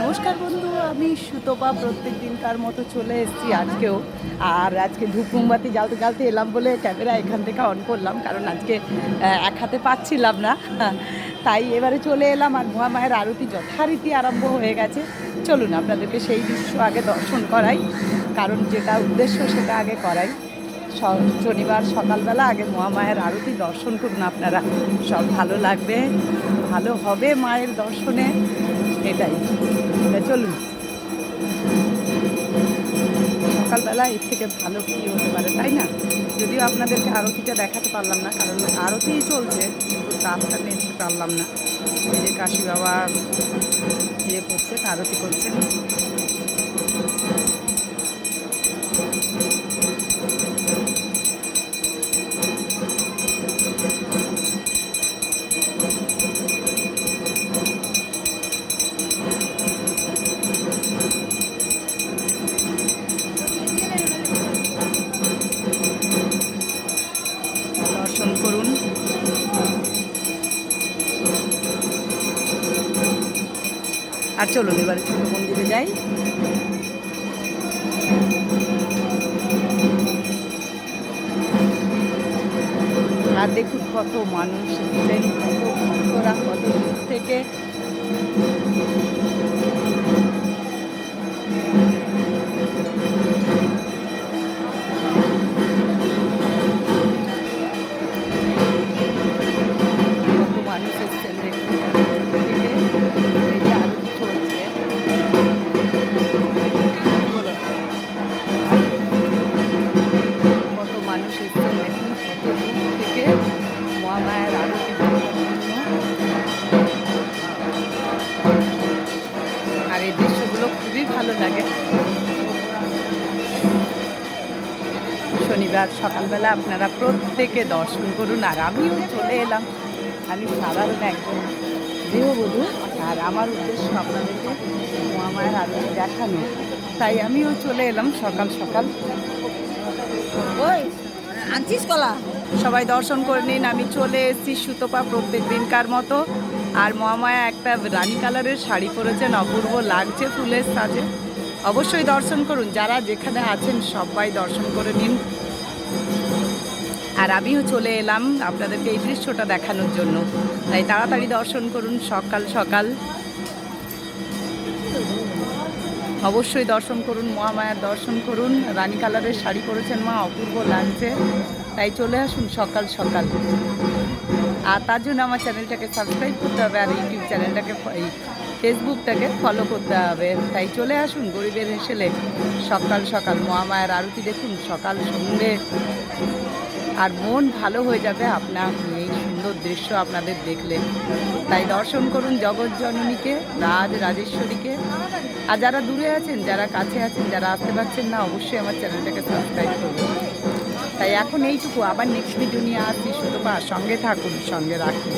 নমস্কার বন্ধু, আমি সুতপা। প্রত্যেক দিনকার মতো চলে এসেছি আজকেও। আর আজকে ধূপ মোমবাতি জ্বালতে জ্বালতে এলাম বলে ক্যামেরা এখান থেকে অন করলাম, কারণ আজকে এক হাতে পাচ্ছিলাম না। তাই এবারে চলে এলাম আর মহামায়ের আরতি যথারীতি আরম্ভ হয়ে গেছে। চলুন, আপনাদেরকে সেই দৃশ্য আগে দর্শন করাই, কারণ যেটা উদ্দেশ্য সেটা আগে করাই। শনিবার সকালবেলা আগে মহামায়ের আরতি দর্শন করুন আপনারা। সব ভালো লাগবে, ভালো হবে মায়ের দর্শনে। এটাই। চলুন। সকালবেলা এর থেকে ভালো কী হতে পারে, তাই না? যদিও আপনাদেরকে আরতিটা দেখাতে পারলাম না, কারণ আরতিই চলছে কিন্তু রাস্তা নিতে পারলাম না। এই যে কাশি বাবা ইয়ে করছেন আরতি করছেন আর চলুন এবার মন্দিরে যাই। আর দেখুন কত মানুষ কত ভক্তরা কত দূর থেকে। শনিবার সকালবেলা আপনারা প্রত্যেকে দর্শন করুন আর আমিও চলে এলাম। আমি সাধারণ একজন গৃহবধূ আর আমার উদ্দেশ্য আপনাদেরকে মহামায়ের আরতি দেখানো। তাই আমিও চলে এলাম সকাল সকাল। ওই আনছিস কলা? সবাই দর্শন করে নিন আমি চলে এসেছি সুতপা প্রত্যেক দিনকার মতো। আর মহামায়া একটা রানী কালারের শাড়ি পরেছেন অপূর্ব লাগছে ফুলের সাজে। অবশ্যই দর্শন করুন। যারা যেখানে আছেন সবাই দর্শন করে নিন। আর আমিও চলে এলাম আপনাদেরকে এই দৃশ্যটা দেখানোর জন্য। তাই তাড়াতাড়ি দর্শন করুন সকাল সকাল। অবশ্যই দর্শন করুন, মহামায়ার দর্শন করুন। রানী কালারের শাড়ি পরেছেন মা অপূর্ব লাগছে তাই চলে আসুন সকাল সকাল। আর তার জন্য আমার চ্যানেলটাকে সাবস্ক্রাইব করতে হবে আর ইউটিউব চ্যানেলটাকে ফেসবুকটাকে ফলো করতে হবে। তাই চলে আসুন গরিবের হেসেলে। সকাল সকাল মহামায়ার আরতি দেখুন, সকাল সন্ধ্যে আর মন ভালো হয়ে যাবে আপনার এই সুন্দর দৃশ্য আপনাদের দেখলে। তাই দর্শন করুন জগৎ জননীকে, রাজ রাজেশ্বরীকে। আর যারা দূরে আছেন, যারা কাছে আছেন, যারা আসতে পারছেন না, অবশ্যই আমার চ্যানেলটাকে সাবস্ক্রাইব করবেন তাই এখন এইটুকু আবার নেক্সট ভিডিও নিয়ে শুধু বা সঙ্গে থাকুন সঙ্গে রাখুন।